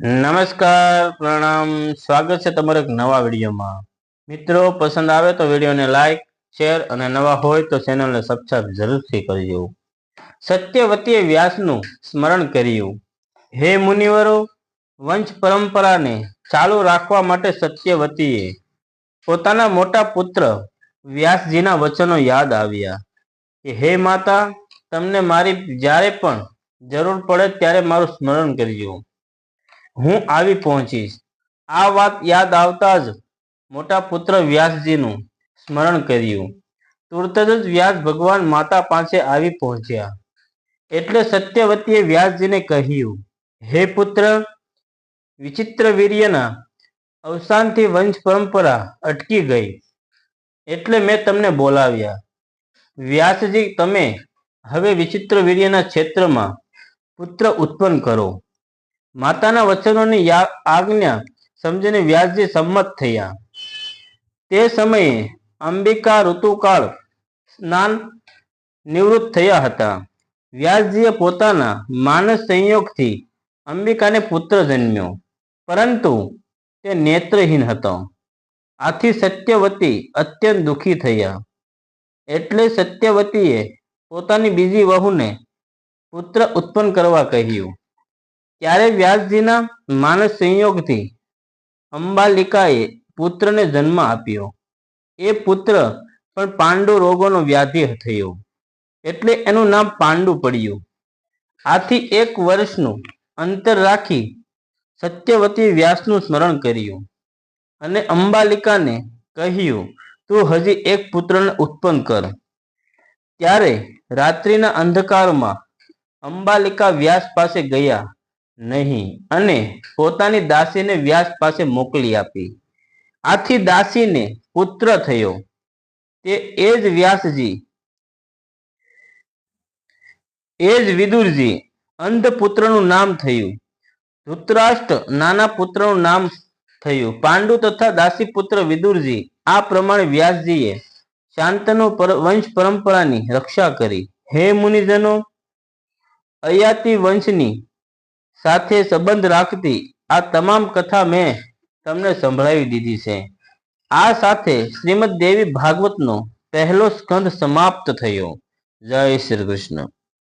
નમસ્કાર, પ્રણામ. સ્વાગત છે તમારા એક નવા વિડીયોમાં. મિત્રો, પસંદ આવે તો વિડીયોને લાઇક શેર અને નવા હોય તો ચેનલને સબસ્ક્રાઈબ જરૂરથી કરજો. સત્યવતીએ વ્યાસનું સ્મરણ કર્યું. હે મુનિવરો, વંશ પરંપરાને ચાલુ રાખવા માટે સત્યવતીએ પોતાના મોટા પુત્ર વ્યાસજીના વચનો યાદ આવ્યા કે, હે માતા, તમને મારી જ્યારે પણ જરૂર પડે ત્યારે મારું સ્મરણ કરજો. હું આવી પહોંચીશ. આ વાત યાદ આવતા જ મોટા પુત્ર વ્યાસજીનું સ્મરણ કર્યું. તુરત જ વ્યાસ ભગવાન માતા પાસે આવી પહોંચ્યા. એટલે સત્યવતીએ વ્યાસજીને કહ્યું, હે પુત્ર, વિચિત્ર વીર્યના અવસાનથી વંશ પરંપરા અટકી ગઈ. એટલે મેં તમને બોલાવ્યા. વ્યાસજી, તમે હવે વિચિત્ર વીર્યના ક્ષેત્રમાં પુત્ર ઉત્પન્ન કરો. માતાના વચનોની આજ્ઞા સમજીને વ્યાસજી સંમત થયા. તે સમયે અંબિકા ઋતુકાળ સ્નાન નિવૃત્ત થયા હતા. વ્યાસજીએ પોતાના માનસ સંયોગથી અંબિકાને પુત્ર જન્મ્યો, પરંતુ તે નેત્રહીન હતો. આથી સત્યવતી અત્યંત દુઃખી થયા. એટલે સત્યવતીએ પોતાની બીજી વહુને પુત્ર ઉત્પન્ન કરવા કહ્યું ત્યારે વ્યાસજીના માનસ સંયોગથી અંબાલિકાએ પુત્રને જન્મ આપ્યો. એ પુત્ર પણ પાંડુ રોગોનો વ્યાધિ થયો. એટલે એનું નામ પાંડુ પડ્યું. આથી એક વર્ષનું અંતર રાખી સત્યવતી વ્યાસનું સ્મરણ કર્યું અને અંબાલિકાને કહ્યું, તું હજી એક પુત્રને ઉત્પન્ન કર. ત્યારે રાત્રિના અંધકારમાં અંબાલિકા વ્યાસ પાસે ગયા. નહીં. અને પોતાની દાસીને વ્યાસ પાસે મોકલી આપી. આથી દાસીને પુત્ર થયો. તે એ જ વ્યાસજી, એ જ વિદુરજી અંધ પુત્રનું નામ થયું. ધૃતરાષ્ટ્ર નાના પુત્રનું નામ થયું. પાંડુ તથા દાસી પુત્ર વિદુરજી, આ પ્રમાણે વ્યાસજીએ શાંતનો વંશ પરંપરાની રક્ષા કરી. હે મુનિજનો, અયાતિ વંશની સાથે સંબંધ રાખતી આ તમામ કથા મેં તમને સંભળાવી દીધી છે. આ સાથે શ્રીમદ દેવી ભાગવતનો પહેલો સ્કંદ સમાપ્ત થયો. જય શ્રી કૃષ્ણ.